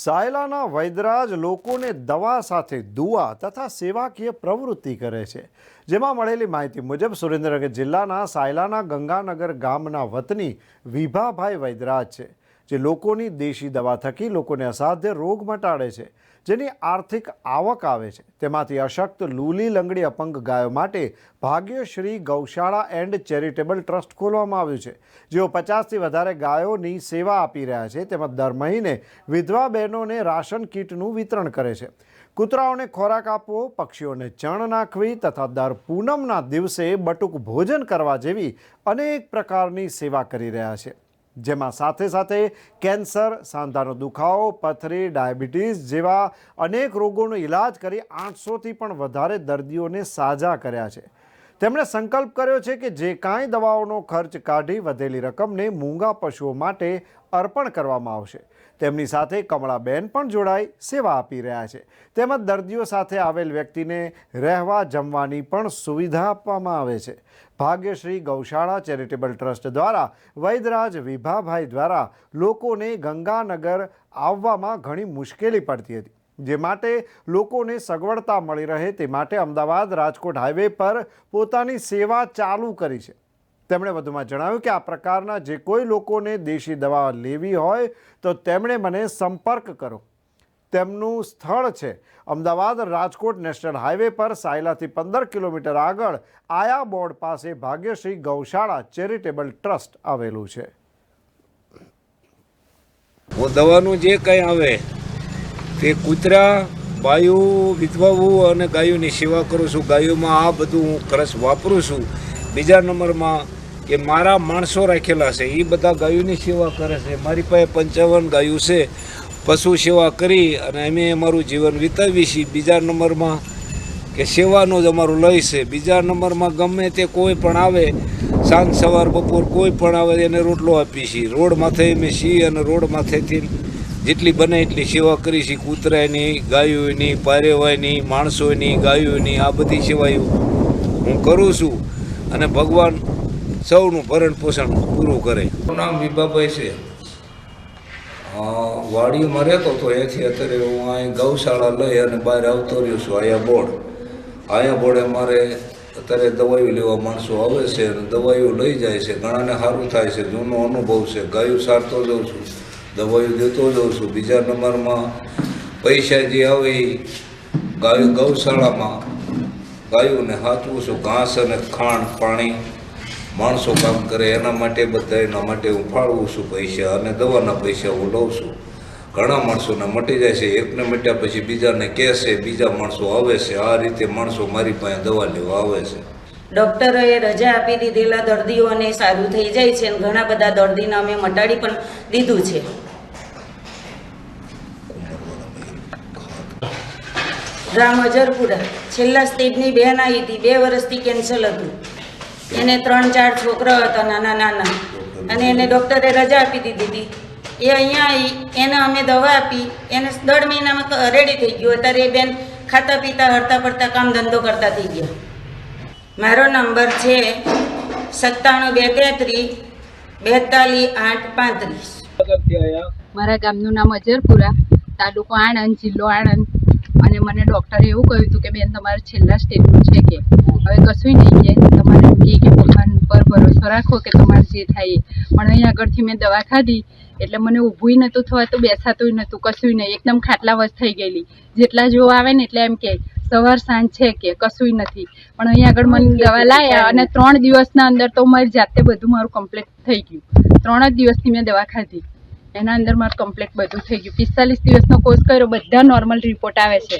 સાયલાના વૈદરાજ લોકોને દવા સાથે દુઆ તથા સેવાકીય પ્રવૃત્તિ કરે છે. જેમાં મળેલી માહિતી મુજબ સુરેન્દ્રનગર જિલ્લાના સાયલાના ગંગાનગર ગામના વતની વિભાભાઈ વૈદરાજ છે. જે લોકોની દેશી દવા થકી લોકોને અસાધ્ય રોગ મટાડે છે, જેની આર્થિક આવક આવે છે. તેમાંથી અશક્ત લૂલી લંગડી અપંગ ગાયો માટે ભાગ્યશ્રી ગૌશાળા એન્ડ ચેરિટેબલ ટ્રસ્ટ ખોલવામાં આવ્યું છે. જેઓ પચાસથી વધારે ગાયોની સેવા આપી રહ્યા છે તેમજ દર મહિને વિધવા બહેનોને રાશન કીટનું વિતરણ કરે છે. કૂતરાઓને ખોરાક આપવો, પક્ષીઓને ચણ નાખવી તથા દર પૂનમના દિવસે બટુક ભોજન કરવા જેવી અનેક પ્રકારની સેવા કરી રહ્યા છે. જેમાં સાથે સાથે કેન્સર, સાંધાનો દુખાવો, પથરી, ડાયાબિટીસ જેવા અનેક રોગોનો ઈલાજ કરી આઠસોથી પણ વધારે દર્દીઓને સાજા કર્યા છે. તેમણે સંકલ્પ કર્યો છે કે જે કાંઈ દવાઓનો ખર્ચ કાઢી વધેલી રકમને મૂંગા પશુઓ માટે અર્પણ કરવામાં આવશે. તેમની સાથે કમળાબેન પણ જોડાઈ સેવા આપી રહ્યા છે. તેમજ દર્દીઓ સાથે આવેલ વ્યક્તિને રહેવા જમવાની પણ સુવિધા આપવામાં આવે છે. ભાગ્યશ્રી ગૌશાળા ચેરિટેબલ ટ્રસ્ટ દ્વારા વૈદરાજ વિભાભાઈ દ્વારા લોકોને ગંગાનગર આવવામાં ઘણી મુશ્કેલી પડતી હતી. જે માટે લોકોને સગવડતા મળી રહે તે માટે અમદાવાદ રાજકોટ હાઈવે પર પોતાની સેવા ચાલુ કરી છે. તેમણે વધુમાં જણાવ્યું કે આ પ્રકારના જે કોઈ લોકોને દેશી દવા લેવી હોય તો તેમણે મને સંપર્ક કરો. તેમનું સ્થળ છે અમદાવાદ રાજકોટ નેશનલ હાઈવે પર સાયલાથી પંદર કિલોમીટર આગળ આયા બોર્ડ પાસે ભાગ્યશ્રી ગૌશાળા ચેરિટેબલ ટ્રસ્ટ આવેલું છે. દવાનું જે કંઈ આવે તે કૂતરા, બાયુ વિધવાઓ અને ગાયોની સેવા કરું છું. ગાયોમાં આ બધું હું ખર્ચ વાપરું છું. બીજા નંબરમાં કે મારા માણસો રાખેલા છે એ બધા ગાયોની સેવા કરે છે. મારી પાસે પંચાવન ગાયો છે. પશુ સેવા કરી અને અમે અમારું જીવન વિતાવીએ છીએ. બીજા નંબરમાં કે સેવાનું જ અમારું લય છે. બીજા નંબરમાં ગમે તે કોઈ પણ આવે, સાંજ સવાર બપોર કોઈ પણ આવે, એને રોટલો આપીએ છીએ. રોડ માથે અમે છીએ અને રોડ માથેથી જેટલી બને એટલી સેવા કરી છે, કૂતરાની, ગાયોની પારેવાયની માણસોની, ગાયોની, આ બધી સેવાઓ હું કરું છું. અને ભગવાન સૌનું ભરણ પોષણ પૂરું કરે. નામ વિભાભાઈ છે. વાડીમાં રહેતો હતો એથી અત્યારે હું અહીં ગૌશાળા લઈ અને બહાર આવતો રહ્યો છું, આયા બોર્ડ. આયા બોર્ડે મારે અત્યારે દવાઈઓ લેવા માણસો આવે છે અને દવાઈઓ લઈ જાય છે. ઘણાને સારું થાય છે, જૂનો અનુભવ છે. ગાયું સારતો જાઉં છું. દવાઈઓ દેતો જાઉં છું. બીજા નંબરમાં પૈસા જે આવે, ગાયો ગૌશાળામાં ગાયોને હાચવું છું. ઘાસ અને ખાંડ, પાણી માણસો કામ કરે, એના માટે બધા એના માટે હું ફાળવું છું પૈસા અને દવાના પૈસા હું લઉં છું. ઘણા માણસોને મટી જાય છે. એકને મટ્યા પછી બીજાને કહેશે બીજા માણસો આવે છે. આ રીતે માણસો મારી પાસે દવા લેવા આવે છે. ડૉક્ટરોએ રજા આપી દીધેલા દર્દીઓને સારું થઈ જાય છે અને ઘણા બધા દર્દીને અમે મટાડી પણ દીધું છે. ગામ અજરપુરા છેલ્લા સ્ટેજની બેન આવી હતી. બે વર્ષથી કેન્સર હતું. એને ત્રણ, ચાર છોકરા હતા, નાના નાના. અને એને ડૉક્ટરે રજા આપી દીધી હતી. એ અહીંયા આવી એને અમે દવા આપી. એને દોઢ મહિનામાં રેડી થઈ ગયું. અત્યારે એ બેન ખાતા પીતા, હરતા પડતા કામ ધંધો કરતા થઈ ગયા. મારો નંબર છે સત્તાણું બે તેત્રીસ બેતાલીસ આઠ પાંત્રીસ. મારા ગામનું નામ અજરપુરા, તાલુકો આણંદ, જિલ્લો આણંદ. અને મને ડૉક્ટરે એવું કહ્યું હતું કે બેન તમારે છેલ્લા સ્ટેજનું છે કે? હવે કશું નહીં કે તમારે કે કે ભગવાન પર ભરોસો રાખો કે તમારે જે થાય પણ અહીં આગળથી મેં દવા ખાધી એટલે મને ઊભુંય નહોતું થવાતું બેસાતુંય નહોતું કશુંય નહીં. એકદમ ખાટલાવશ થઈ ગયેલી. જેટલા જો આવે ને એટલે એમ કે સવાર સાંજ છે કે કશુંય નથી. પણ અહીં આગળ મને દવા લાયા અને ત્રણ દિવસના અંદર તો મારી જાતે બધું મારું કમ્પ્લીટ થઈ ગયું. ત્રણ જ દિવસથી મેં દવા ખાધી. એના અંદર મારું કમ્પ્લીટ બધું થઈ ગયું. પિસ્તાલીસ દિવસનો કોર્સ કર્યો, બધા નોર્મલ રિપોર્ટ આવે છે.